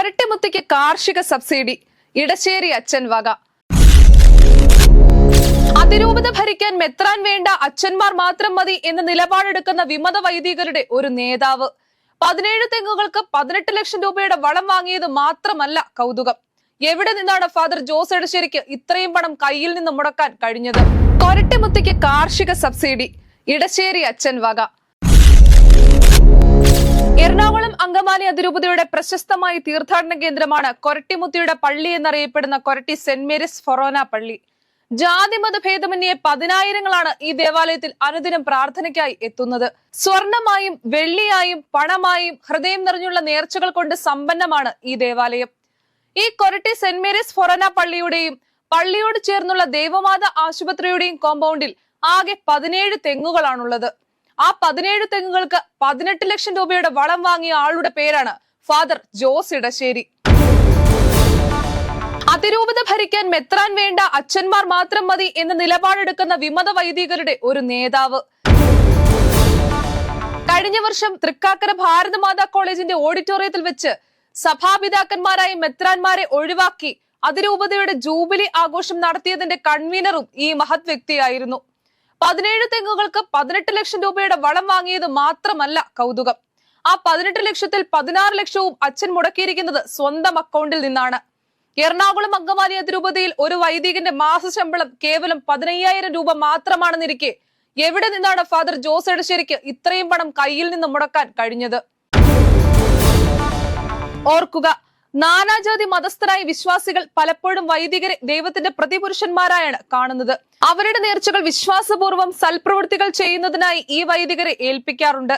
കൊരട്ടിമുത്തിക്ക് കാർഷിക സബ്സിഡി ഇടശ്ശേരി അച്ഛൻ വക. അതിരൂപത ഭരിക്കാൻ മെത്രാൻ വേണ്ട അച്ഛന്മാർ മാത്രം മതി എന്ന നിലപാടെടുക്കുന്ന വിമത വൈദികരുടെ ഒരു നേതാവ്. പതിനേഴ് തെങ്ങുകൾക്ക് പതിനെട്ട് ലക്ഷം രൂപയുടെ വളം വാങ്ങിയത് മാത്രമല്ല കൗതുകം. എവിടെ നിന്നാണ് ഫാദർ ജോസ് എടശ്ശേരിക്ക് ഇത്രയും പണം കയ്യിൽ നിന്ന് മുടക്കാൻ കഴിഞ്ഞത്? കൊരട്ടിമുത്തയ്ക്ക് കാർഷിക സബ്സിഡി ഇടശ്ശേരി അച്ഛൻ വക. എറണാകുളം അങ്കമാലി അതിരൂപതയുടെ പ്രശസ്തമായ തീർത്ഥാടന കേന്ദ്രമാണ് കൊരട്ടിമുത്തിയുടെ പള്ളി എന്നറിയപ്പെടുന്ന കൊരട്ടി സെന്റ് മേരീസ് ഫൊറോന പള്ളി. ജാതിമത ഭേദമന്യേ പതിനായിരങ്ങളാണ് ഈ ദേവാലയത്തിൽ അനുദിനം പ്രാർത്ഥനയ്ക്കായി എത്തുന്നത്. സ്വർണമായും വെള്ളിയായും പണമായും ഹൃദയം നിറഞ്ഞുള്ള നേർച്ചകൾ കൊണ്ട് സമ്പന്നമാണ് ഈ ദേവാലയം. ഈ കൊരട്ടി സെന്റ് മേരീസ് ഫൊറോന പള്ളിയുടെയും പള്ളിയോട് ചേർന്നുള്ള ദേവമാത ആശുപത്രിയുടെയും കോമ്പൗണ്ടിൽ ആകെ പതിനേഴ് തെങ്ങുകളാണുള്ളത്. ആ പതിനേഴ് തെങ്ങുകൾക്ക് പതിനെട്ട് ലക്ഷം രൂപയുടെ വളം വാങ്ങിയ ആളുടെ പേരാണ് ഫാദർ ജോസ് ഇടശ്ശേരി. അതിരൂപത ഭരിക്കാൻ മെത്രാൻ വേണ്ട അച്ഛന്മാർ മാത്രം മതി എന്ന നിലപാടെടുക്കുന്ന വിമത വൈദികരുടെ ഒരു നേതാവ്. കഴിഞ്ഞ വർഷം തൃക്കാക്കര ഭാരതമാതാ കോളേജിന്റെ ഓഡിറ്റോറിയത്തിൽ വെച്ച് സഭാപിതാക്കന്മാരായ മെത്രാന്മാരെ ഒഴിവാക്കി അതിരൂപതയുടെ ജൂബിലി ആഘോഷം നടത്തിയതിന്റെ കൺവീനറും ഈ മഹത് വ്യക്തിയായിരുന്നു. പതിനേഴ് തെങ്ങുകൾക്ക് പതിനെട്ട് ലക്ഷം രൂപയുടെ വളം വാങ്ങിയത് മാത്രമല്ല കൗതുകം. ആ പതിനെട്ട് ലക്ഷത്തിൽ പതിനാറ് ലക്ഷവും അച്ഛൻ മുടക്കിയിരിക്കുന്നത് സ്വന്തം അക്കൗണ്ടിൽ നിന്നാണ്. എറണാകുളം അങ്കമാലി അതിരൂപതയിൽ ഒരു വൈദികന്റെ മാസ ശമ്പളം കേവലം പതിനയ്യായിരം രൂപ മാത്രമാണെന്നിരിക്കെ എവിടെ നിന്നാണ് ഫാദർ ജോസ് എടശ്ശേരിക്ക് ഇത്രയും പണം കയ്യിൽ നിന്ന് മുടക്കാൻ കഴിഞ്ഞത്? ഓർക്കുക നാനാജാതി മതസ്ഥരായ വിശ്വാസികൾ പലപ്പോഴും വൈദികരെ ദൈവത്തിന്റെ പ്രതിപുരുഷന്മാരായാണ് കാണുന്നത്. അവരുടെ നേർച്ചകൾ വിശ്വാസപൂർവം സൽപ്രവൃത്തികൾ ചെയ്യുന്നതിനായി ഈ വൈദികരെ ഏൽപ്പിക്കാറുണ്ട്.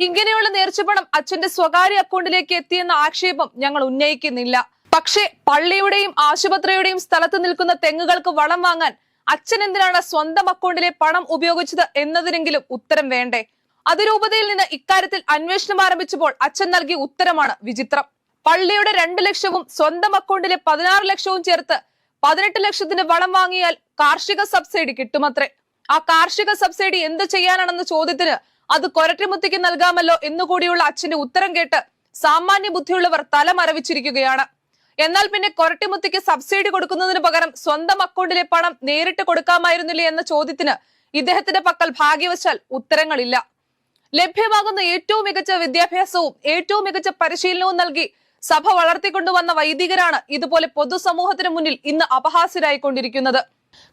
ഇങ്ങനെയുള്ള നേർച്ചപ്പണം അച്ഛന്റെ സ്വകാര്യ അക്കൗണ്ടിലേക്ക് എത്തിയെന്ന ആക്ഷേപം ഞങ്ങൾ ഉന്നയിക്കുന്നില്ല. പക്ഷേ പള്ളിയുടെയും ആശുപത്രിയുടെയും സ്ഥലത്ത് നിൽക്കുന്ന തെങ്ങുകൾക്ക് വളം വാങ്ങാൻ അച്ഛൻ എന്തിനാണ് സ്വന്തം അക്കൗണ്ടിലെ പണം ഉപയോഗിച്ചത് എന്നതിനെങ്കിലും ഉത്തരം വേണ്ടേ? അതിരൂപതയിൽ നിന്ന് ഇക്കാര്യത്തിൽ അന്വേഷണം ആരംഭിച്ചപ്പോൾ അച്ഛൻ നൽകിയ ഉത്തരമാണ് വിചിത്രം. പള്ളിയുടെ രണ്ട് ലക്ഷവും സ്വന്തം അക്കൗണ്ടിലെ പതിനാറ് ലക്ഷവും ചേർത്ത് പതിനെട്ട് ലക്ഷത്തിന് വളം വാങ്ങിയാൽ കാർഷിക സബ്സിഡി കിട്ടുമത്രേ. ആ കാർഷിക സബ്സിഡി എന്ത് ചെയ്യാനാണെന്ന ചോദ്യത്തിന് അത് കൊരട്ടിമുത്തിക്ക് നൽകാമല്ലോ എന്നുകൂടിയുള്ള അച്ഛന്റെ ഉത്തരം കേട്ട് സാമാന്യ ബുദ്ധിയുള്ളവർ തല മറവിച്ചിരിക്കുകയാണ് എന്നാൽ പിന്നെ കൊരട്ടിമുത്തിക്ക് സബ്സിഡി കൊടുക്കുന്നതിന് പകരം സ്വന്തം അക്കൗണ്ടിലെ പണം നേരിട്ട് കൊടുക്കാമായിരുന്നില്ലേ എന്ന ചോദ്യത്തിന് ഇദ്ദേഹത്തിന്റെ പക്കൽ ഭാഗ്യവശാൽ ഉത്തരങ്ങളില്ല. ലഭ്യമാകുന്ന ഏറ്റവും മികച്ച വിദ്യാഭ്യാസവും ഏറ്റവും മികച്ച പരിശീലനവും നൽകി സഭ വളർത്തിക്കൊണ്ടുവന്ന വൈദികരാണ് ഇതുപോലെ പൊതുസമൂഹത്തിന് മുന്നിൽ ഇന്ന് അപഹാസ്യരായിക്കൊണ്ടിരിക്കുന്നത്.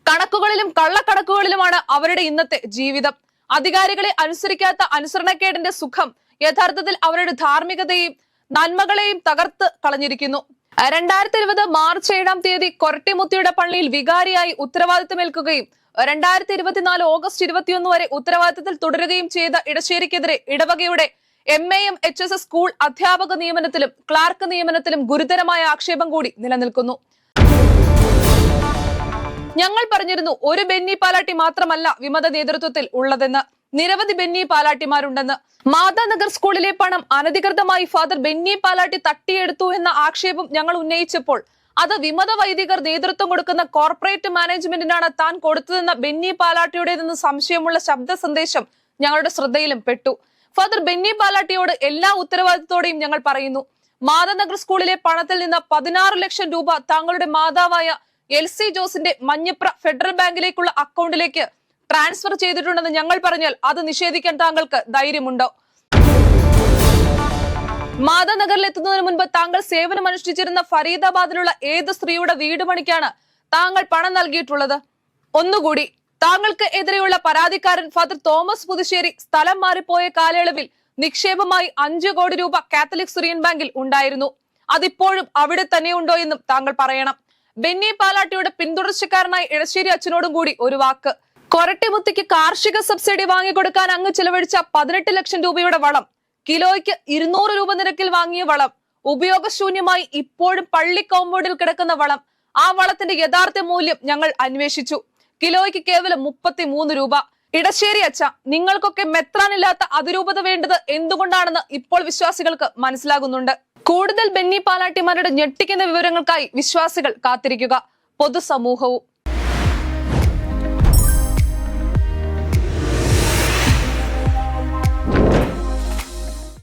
കണക്കുകളിലും കള്ളക്കണക്കുകളിലുമാണ് അവരുടെ ഇന്നത്തെ ജീവിതം. അധികാരികളെ അനുസരിക്കാത്ത അനുസരണക്കേടിന്റെ സുഖം യഥാർത്ഥത്തിൽ അവരുടെ ധാർമ്മികതയും നന്മകളെയും തകർത്ത് കളഞ്ഞിരിക്കുന്നു. രണ്ടായിരത്തി ഇരുപത് മാർച്ച് ഏഴാം തീയതി കൊരട്ടിമുത്തിയുടെ പള്ളിയിൽ വികാരിയായി ഉത്തരവാദിത്തമേൽക്കുകയും രണ്ടായിരത്തി ഇരുപത്തിനാല് ഓഗസ്റ്റ് ഇരുപത്തിയൊന്ന് വരെ ഉത്തരവാദിത്തത്തിൽ തുടരുകയും ചെയ്ത ഇടശ്ശേരിക്കെതിരെ ഇടവകയുടെ M A M H S school അധ്യാപക നിയമനത്തിലും ക്ലാർക്ക് നിയമനത്തിലും ഗുരുതരമായ ആക്ഷേപം കൂടി നിലനിൽക്കുന്നു. ഞങ്ങൾ പറഞ്ഞിരുന്നു ഒരു ബെന്നി പാലാട്ടി മാത്രമല്ല വിമത നേതൃത്വത്തിൽ ഉള്ളതെന്ന്. നിരവധി ബെന്നി പാലാട്ടിമാരുണ്ടെന്ന്. മാതാനഗർ സ്കൂളിലെ പണം അനധികൃതമായി ഫാദർ ബെന്നി പാലാട്ടി തട്ടിയെടുത്തു എന്ന ആക്ഷേപം ഞങ്ങൾ ഉന്നയിച്ചപ്പോൾ അത് വിമത വൈദികർ നേതൃത്വം കൊടുക്കുന്ന കോർപ്പറേറ്റ് മാനേജ്മെന്റിനാണ് താൻ കൊടുത്തതെന്ന ബെന്നി പാലാട്ടിയുടേതെന്ന് സംശയമുള്ള ശബ്ദ സന്ദേശം ഞങ്ങളുടെ ശ്രദ്ധയിലും പെട്ടു. ഫാദർ ബെന്നി പാലാട്ടിയോട് എല്ലാ ഉത്തരവാദിത്തത്തോടെയും ഞങ്ങൾ പറയുന്നു. മാതാനഗർ സ്കൂളിലെ പണത്തിൽ നിന്ന് പതിനാറ് ലക്ഷം രൂപ താങ്കളുടെ മാതാവായ എൽ സി ജോസിന്റെ മഞ്ഞപ്ര ഫെഡറൽ ബാങ്കിലേക്കുള്ള അക്കൗണ്ടിലേക്ക് ട്രാൻസ്ഫർ ചെയ്തിട്ടുണ്ടെന്ന് ഞങ്ങൾ പറഞ്ഞാൽ അത് നിഷേധിക്കാൻ താങ്കൾക്ക് ധൈര്യമുണ്ടോ? മാതാനഗറിൽ എത്തുന്നതിന് മുൻപ് താങ്കൾ സേവനം അനുഷ്ഠിച്ചിരുന്ന ഫരീദാബാദിലുള്ള ഏത് സ്ത്രീയുടെ വീട് പണിക്കാണ് താങ്കൾ പണം നൽകിയിട്ടുള്ളത്? ഒന്നുകൂടി താങ്കൾക്ക് എതിരെയുള്ള പരാതിക്കാരൻ ഫാദർ തോമസ് പുതുശ്ശേരി സ്ഥലം മാറിപ്പോയ കാലയളവിൽ നിക്ഷേപമായി അഞ്ചു കോടി രൂപ കാത്തലിക് സുറിയൻ ബാങ്കിൽ ഉണ്ടായിരുന്നു. അതിപ്പോഴും അവിടെ തന്നെ ഉണ്ടോ എന്നും താങ്കൾ പറയണം. ബെന്നി പാലാട്ടിയുടെ പിന്തുടർച്ചക്കാരനായി ഇടശ്ശേരി അച്ഛനോടും കൂടി ഒരു വാക്ക്. കൊരട്ടിമുത്തിക്ക് കാർഷിക സബ്സിഡി വാങ്ങിക്കൊടുക്കാൻ അങ്ങ് ചെലവഴിച്ച പതിനെട്ട് ലക്ഷം രൂപയുടെ വളം കിലോയ്ക്ക് ഇരുന്നൂറ് രൂപ നിരക്കിൽ വാങ്ങിയ വളം ഉപയോഗശൂന്യമായി ഇപ്പോഴും പള്ളി കോമ്പൗണ്ടിൽ കിടക്കുന്ന വളം ആ വളത്തിന്റെ യഥാർത്ഥ മൂല്യം ഞങ്ങൾ അന്വേഷിച്ചു. കിലോയ്ക്ക് കേവലം മുപ്പത്തി മൂന്ന് രൂപ. ഇടശ്ശേരി അച്ഛ നിങ്ങൾക്കൊക്കെ മെത്രാനില്ലാത്ത അതിരൂപത വേണ്ടത് എന്തുകൊണ്ടാണെന്ന് ഇപ്പോൾ വിശ്വാസികൾക്ക് മനസ്സിലാകുന്നുണ്ട്. കൂടുതൽ ബെന്നി പാലാട്ടിമാരുടെ ഞെട്ടിക്കുന്ന വിവരങ്ങൾക്കായി വിശ്വാസികൾ കാത്തിരിക്കുക. പൊതുസമൂഹവും